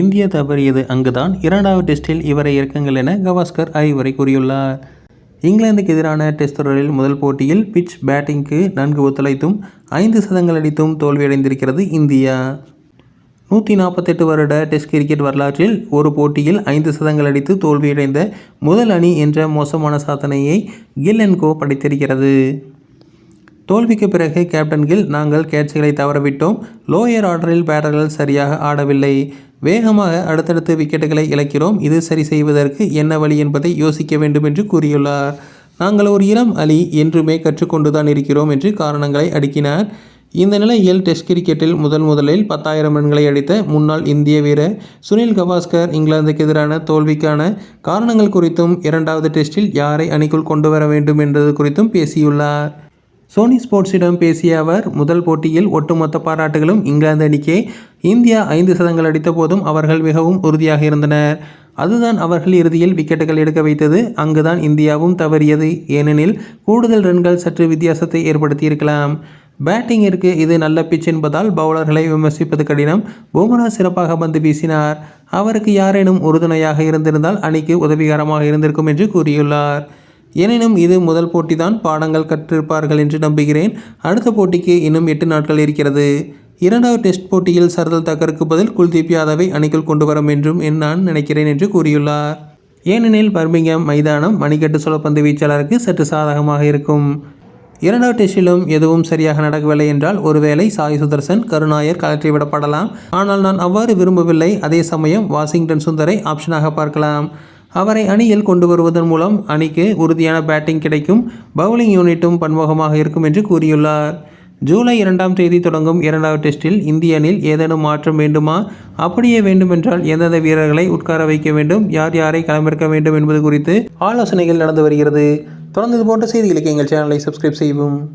India தவறியது அங்குதான். இரண்டாவது டெஸ்டில் இவரை இறக்குங்கள் என கவாஸ்கர் அறிவுரை கூறியுள்ளார். இங்கிலாந்துக்கு எதிரான டெஸ்ட் தொடரில் முதல் போட்டியில் பிட்ச் பேட்டிங்க்கு நன்கு ஒத்துழைத்தும் ஐந்து சதங்கள் அடித்தும் தோல்வியடைந்திருக்கிறது இந்தியா. நூற்றி நாற்பத்தெட்டு வருட டெஸ்ட் கிரிக்கெட் வரலாற்றில் ஒரு போட்டியில் ஐந்து சதங்கள் அடித்து தோல்வியடைந்த முதல் அணி என்ற மோசமான சாதனையை கில் அண்ட் கோ படைத்திருக்கிறது. தோல்விக்கு பிறகு கேப்டன் கில் நாங்கள் கேட்சுகளை தவறவிட்டோம். லோயர் ஆர்டரில் பேட்டர்கள் சரியாக ஆடவில்லை. வேகமாக அடுத்தடுத்து விக்கெட்டுகளை இழக்கிறோம். இது சரி செய்வதற்கு என்ன வழி என்பதை யோசிக்க வேண்டும் என்று கூறியுள்ளார். நாங்கள் ஒரு இளம் அலி என்றுமே கற்றுக்கொண்டுதான் இருக்கிறோம் என்று காரணங்களை அடுக்கினார். இந்த நிலையில் டெஸ்ட் கிரிக்கெட்டில் முதல் முதலில் பத்தாயிரம் ரன்களை அடித்த முன்னாள் இந்திய வீரர் சுனில் கவாஸ்கர் இங்கிலாந்துக்கு எதிரான தோல்விக்கான காரணங்கள் குறித்தும் இரண்டாவது டெஸ்டில் யாரை அணிக்குள் கொண்டு வர வேண்டும் என்பது குறித்தும் பேசியுள்ளார். சோனி ஸ்போர்ட்ஸிடம் பேசிய அவர் முதல் போட்டியில் ஒட்டுமொத்த பாராட்டுகளும் இங்கிலாந்து அணிக்கே இந்தியா ஐந்து சதங்கள் அடித்த போதும் அவர்கள் மிகவும் உறுதியாக இருந்தனர். அதுதான் அவர்கள் இறுதியில் விக்கெட்டுகள் எடுக்க வைத்தது. அங்குதான் இந்தியாவும் தவறியது. ஏனெனில் கூடுதல் ரன்கள் சற்று வித்தியாசத்தை ஏற்படுத்தியிருக்கலாம். பேட்டிங்கிற்கு இது நல்ல பிச் என்பதால் பவுலர்களை விமர்சிப்பது கடினம். பும்ரா சிறப்பாக பந்து வீசினார். அவருக்கு யாரேனும் உறுதுணையாக இருந்திருந்தால் அணிக்கு உதவிகரமாக இருந்திருக்கும் என்று கூறியுள்ளார். எனினும் இது முதல் போட்டி தான் பாடங்கள் கற்றிருப்பார்கள் என்று நம்புகிறேன். அடுத்த போட்டிக்கு இன்னும் எட்டு நாட்கள் இருக்கிறது. இரண்டாவது டெஸ்ட் போட்டியில் சர்தல் தக்கருக்கு பதில் குல்தீப் யாதவை அணிக்குள் கொண்டு வரும் என்றும் என் நான் நினைக்கிறேன் என்று கூறியுள்ளார். ஏனெனில் பர்மிங்ஹாம் மைதானம் மணிக்கட்டு சுழப்பந்து வீச்சாளருக்கு சற்று சாதகமாக இருக்கும். இரண்டாவது டெஸ்டிலும் எதுவும் சரியாக நடக்கவில்லை என்றால் ஒருவேளை சாய் சுதர்சன் கருணாயர் கலற்றிவிடப்படலாம் ஆனால் நான் அவ்வாறு விரும்பவில்லை. அதே சமயம் வாஷிங்டன் சுந்தரை ஆப்ஷனாக பார்க்கலாம். அவரை அணியில் கொண்டு வருவதன் மூலம் அணிக்கு உறுதியான பேட்டிங் கிடைக்கும். பவுலிங் யூனிட்டும் பன்முகமாக இருக்கும் என்று கூறியுள்ளார். ஜூலை இரண்டாம் தேதி தொடங்கும் இரண்டாவது டெஸ்டில் இந்திய அணியில் ஏதேனும் மாற்றம் வேண்டுமா? அப்படியே வேண்டுமென்றால் எந்தெந்த வீரர்களை உட்கார வைக்க வேண்டும்? யார் யாரை களமிறக்க வேண்டும் என்பது குறித்து ஆலோசனைகள் நடந்து வருகிறது. தொடர்ந்து இது போன்ற செய்திகளுக்கு எங்கள் சேனலை சப்ஸ்கிரைப் செய்வோம்